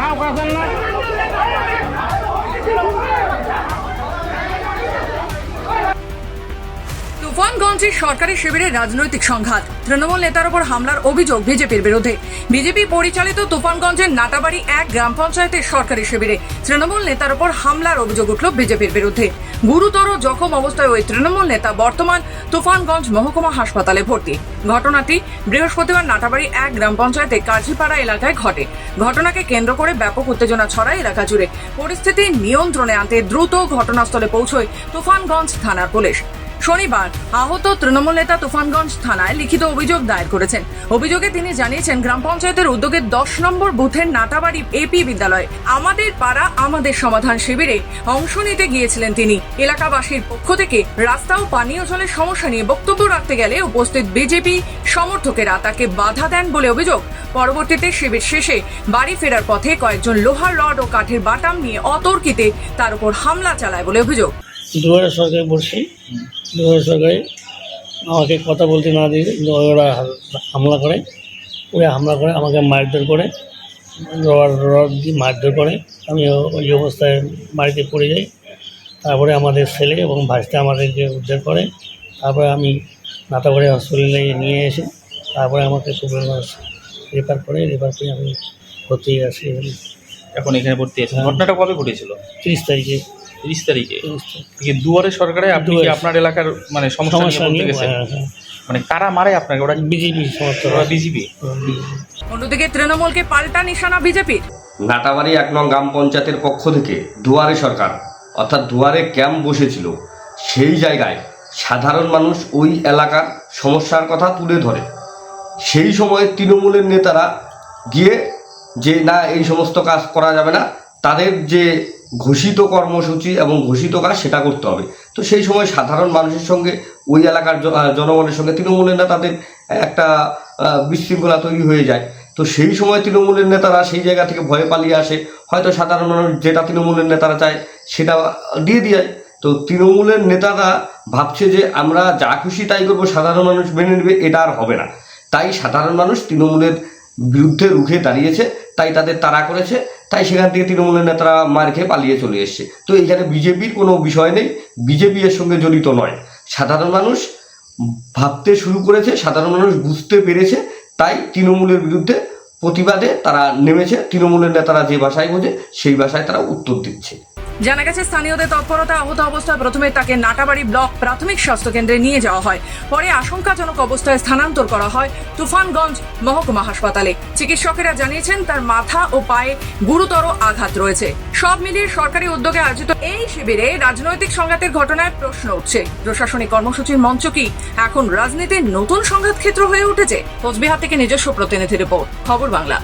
ข้าวกันนะ তুফানগঞ্জে সরকারি শিবিরে রাজনৈতিক সংঘাত। তৃণমূল নেতার উপর হামলার অভিযোগ বিজেপির বিরুদ্ধে। বিজেপি পরিচালিত তুফানগঞ্জের নাটাবাড়ি এক গ্রাম পঞ্চায়েতের সরকারি শিবিরে তৃণমূল নেতার উপর হামলার অভিযোগ উঠল বিজেপির বিরুদ্ধে। গুরুতর জখম অবস্থায় ওই তৃণমূল নেতা বর্তমান তুফানগঞ্জ মহকুমা হাসপাতালে ভর্তি। ঘটনাটি বৃহস্পতিবার নাটাবাড়ি এক গ্রাম পঞ্চায়েতে কাজীপাড়া এলাকায় ঘটে। ঘটনাকে কেন্দ্র করে ব্যাপক উত্তেজনা ছড়ায় এলাকা জুড়ে। পরিস্থিতি নিয়ন্ত্রণে আনতে দ্রুত ঘটনাস্থলে পৌঁছয় তুফানগঞ্জ থানার পুলিশ। শনিবার আহত তৃণমূল নেতা তুফানগঞ্জ থানায় লিখিত অভিযোগ দায়ের করেছেন। অভিযোগে তিনি জানিয়েছেন, গ্রাম পঞ্চায়েতের উদ্যোগে দশ নম্বর বুথের নাটাবাড়ি এপি বিদ্যালয়, আমাদের পাড়া, আমাদের সমাধান শিবিরে অংশ নিতে গিয়েছিলেন তিনি। এলাকাবাসীর পক্ষ থেকে রাস্তা ও পানীয় জলের সমস্যা নিয়ে বক্তব্য রাখতে গেলে উপস্থিত বিজেপি সমর্থকেরা তাকে বাধা দেন বলে অভিযোগ। পরবর্তীতে শিবির শেষে বাড়ি ফেরার পথে কয়েকজন লোহার রড ও কাঠের বাটাম নিয়ে অতর্কিতে তার উপর হামলা চালায় বলে অভিযোগ। দুয়ারে সরকারে বসছি দুয়ারে সরকারে আমাকে কথা বলতে না দিয়ে ওরা হামলা করে। ওরা হামলা করে আমাকে মারধর করে। রড রড দিয়ে মারধর করে। আমি ওই অবস্থায় বাড়িতে পড়ে যাই। তারপরে আমাদের ছেলে এবং ভাসতে আমাদেরকে উদ্ধার করে। তারপরে আমি নাতাবাড়ি হসপিটালে নিয়ে এসে তারপরে আমাকে সুপারভাইজ রেফার করে। রেফার করে আমি ভর্তি আসি এখন এখানে ভর্তি আছেন হ্যাঁ। ঘটনাটা কবে ঘটেছিল? তিরিশ তারিখে। তিরিশ তারিখে। দুয়ারে সরকারে আপনি কি আপনার এলাকার মানে সমস্যা নিয়ে সমস্যা বলতে নিয়ে গেছেন? হ্যাঁ, হ্যাঁ। মানে কারা মারে আপনাকে? ওরা বিজেপি ওরা বিজেপি? অন্যদিকে তৃণমূলকে পাল্টা নিশানা বিজেপির। নাটাবাড়ি এক নং গ্রাম পঞ্চায়েতের পক্ষ থেকে দুয়ারে সরকার অর্থাৎ দুয়ারে ক্যাম্প বসেছিল সেই জায়গায় সাধারণ মানুষ ওই এলাকার সমস্যার কথা তুলে ধরে। সেই সময় তৃণমূলের নেতারা গিয়ে যে না এই সমস্ত কাজ করা যাবে না। তাদের যে ঘোষিত কর্মসূচি এবং ঘোষিত কাজ সেটা করতে হবে। তো সেই সময় সাধারণ মানুষের সঙ্গে, ওই এলাকার জনগণের সঙ্গে তৃণমূলের নেতাদের একটা বিশৃঙ্খলা তৈরি হয়ে যায়। তো সেই সময় তৃণমূলের নেতারা সেই জায়গা থেকে ভয়ে পালিয়ে আসে। হয়তো সাধারণ মানুষ যেটা তৃণমূলের নেতারা চায় সেটা দিয়ে দিয়ে তো তৃণমূলের নেতারা ভাবছে যে আমরা যা খুশি তাই করব, সাধারণ মানুষ মেনে নেবে, এটা আর হবে না। তাই সাধারণ মানুষ তৃণমূলের বিরুদ্ধে রুখে দাঁড়িয়েছে, তাই তাদের তাড়া করেছে। তাই সেখান থেকে তৃণমূলের নেতারা মার খেয়ে পালিয়ে চলে এসছে। তো এইখানে বিজেপির কোনো বিষয় নেই, বিজেপি এর সঙ্গে জড়িত নয়। সাধারণ মানুষ ভাবতে শুরু করেছে, সাধারণ মানুষ বুঝতে পেরেছে, তাই তৃণমূলের বিরুদ্ধে প্রতিবাদে তারা নেমেছে। তৃণমূলের নেতারা যে ভাষায় বোঝে, সেই ভাষায় তারা উত্তর দিচ্ছে। জানা গেছে, স্থানীয়দের তৎপরতা আহত অবস্থায় প্রথমে তাকে নাটাবাড়ি ব্লক প্রাথমিক স্বাস্থ্য কেন্দ্রে নিয়ে যাওয়া হয়। পরে আশঙ্কাজনক অবস্থায় স্থানান্তর করা হয় তুফানগঞ্জ মহকুমা হাসপাতালে। চিকিৎসকেরা জানিয়েছেন, তার মাথা ও পায়ে গুরুতর আঘাত রয়েছে। সব মিলিয়ে সরকারি উদ্যোগে আয়োজিত এই শিবিরে রাজনৈতিক সংঘাতের ঘটনায় প্রশ্ন উঠছে। প্রশাসনিক কর্মসূচির মঞ্চ কি এখন রাজনীতির নতুন সংঘাত ক্ষেত্র হয়ে উঠেছে? কোচবিহার থেকে নিজস্ব প্রতিনিধি রিপোর্ট, খবর বাংলা।